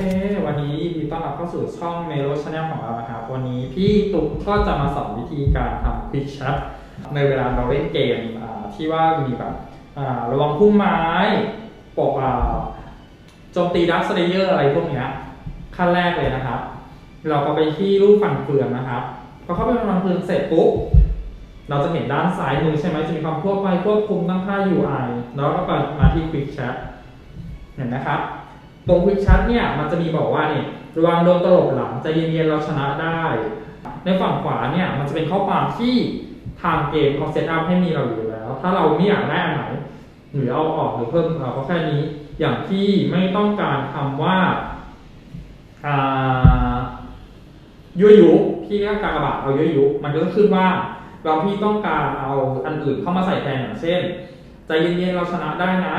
ควันนี้ยินดีต้อนรับเข้าสู่ช่องเมโลชแนลของเรานะครับวันนี้พี่ตุ๊กก็จะมาสอนวิธีการทำควิกช็อในเวลาเราเล่นเกมที่ว่ามีแบบระวังพุ่มไม้ปกโจมตีดักสเลเยอร์อะไรพวกนี้ขั้นแรกเลยนะครับ เราก็ไปที่รูปฝันเฟืองนะครับพอเข้าไปฝันเฟืองเสร็จปุ๊บเราจะเห็นด้านซ้ายมือใช่ไหมจะมีความควบไปควบคุมตั้งค่า UI แล้วก็มาที่ควิกแชทเห็นนะครับ ตรง Quick Chat เนี่ยมันจะมีบอกว่านี่ระวังโดนตลบหลังใจเย็นๆเราชนะได้ ในฝั่งขวาเนี่ยมันจะเป็นข้อความที่ทางเกมเขาเซตอัพให้มีเราอยู่แล้ว ถ้าเราไม่อยากได้อันไหนหรือเอาออกหรือเพิ่มเราก็แค่นี้อย่างที่ไม่ต้องการคำว่าอ่ายั่วยุพี่ก็กากบาทเอายั่วยุมันก็ขึ้นว่า เราพี่ต้องการเอาอันอื่นเข้ามาใส่แทนอย่างเช่นใจเย็นๆเราชนะได้นะ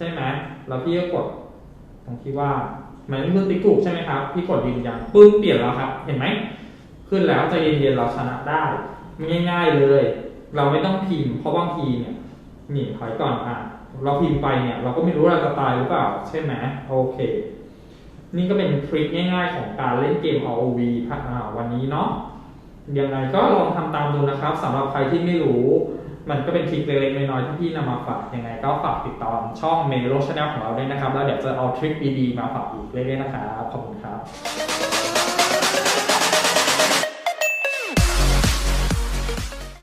ช่ไหมแล้วพี่ก็กดตรงที่ว่าหมายถึงมือติ๊กถูกใช่ไหมครับพี่กดยืนยันปึ้งเปลี่ยนแล้วครับ เห็นไหมขึ้นแล้วใจเย็นๆเราชนะได้ง่าย ๆเลย เราไม่ต้องพิมพ์เพราะบางทีเนี่ยหนีถอยก่อนอะเราพิมพ์ไปเนี่ย เราก็ไม่รู้เราจะตายหรือเปล่า ใช่ไหมโอเค นี่ก็เป็นทริคง่าย ๆ ของการเล่นเกม ROV วันนี้เนาะยังไงก็ลองทำตามดูนะครับสำหรับใครที่ไม่รู้ มันก็เป็นทริคเล็กๆน้อยๆที่พี่นำมาฝากยังไง ก็ฝากติดตามช่องเมโลชาแนลของเราด้วยนะครับ แล้วเดี๋ยวจะเอาทริคดีๆมาฝากอีกเรื่อยๆนะครับขอบคุณครับ